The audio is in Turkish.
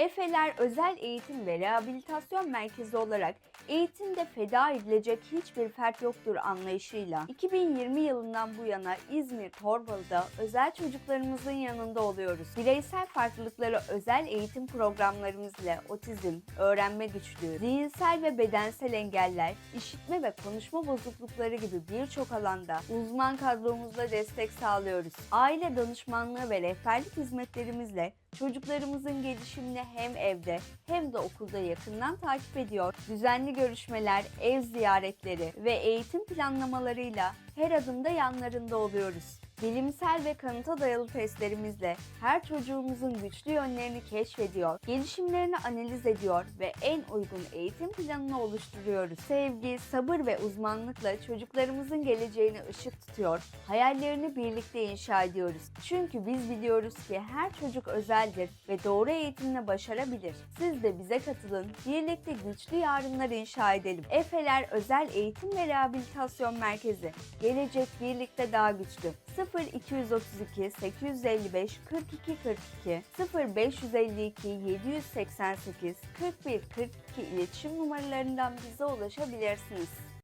Efeler Özel Eğitim ve Rehabilitasyon Merkezi olarak eğitimde feda edilecek hiçbir fert yoktur anlayışıyla 2020 yılından bu yana İzmir Torbalı'da özel çocuklarımızın yanında oluyoruz. Bireysel farklılıkları özel eğitim programlarımız ile otizm, öğrenme güçlüğü, zihinsel ve bedensel engeller, işitme ve konuşma bozuklukları gibi birçok alanda uzman kadromuzla destek sağlıyoruz. Aile danışmanlığı ve rehberlik hizmetlerimizle çocuklarımızın gelişimini hem evde hem de okulda yakından takip ediyor. Düzenli görüşmeler, ev ziyaretleri ve eğitim planlamalarıyla her adımda yanlarında oluyoruz. Bilimsel ve kanıta dayalı testlerimizle her çocuğumuzun güçlü yönlerini keşfediyor, gelişimlerini analiz ediyor ve en uygun eğitim planını oluşturuyoruz. Sevgi, sabır ve uzmanlıkla çocuklarımızın geleceğini ışık tutuyor, hayallerini birlikte inşa ediyoruz. Çünkü biz biliyoruz ki her çocuk özeldir ve doğru eğitimle başarabilir. Siz de bize katılın, birlikte güçlü yarınlar inşa edelim. Efeler Özel Eğitim ve Rehabilitasyon Merkezi. Gelecek birlikte daha güçlü. 0 232 855 42 42 0 552 788 41 42 iletişim numaralarından bize ulaşabilirsiniz.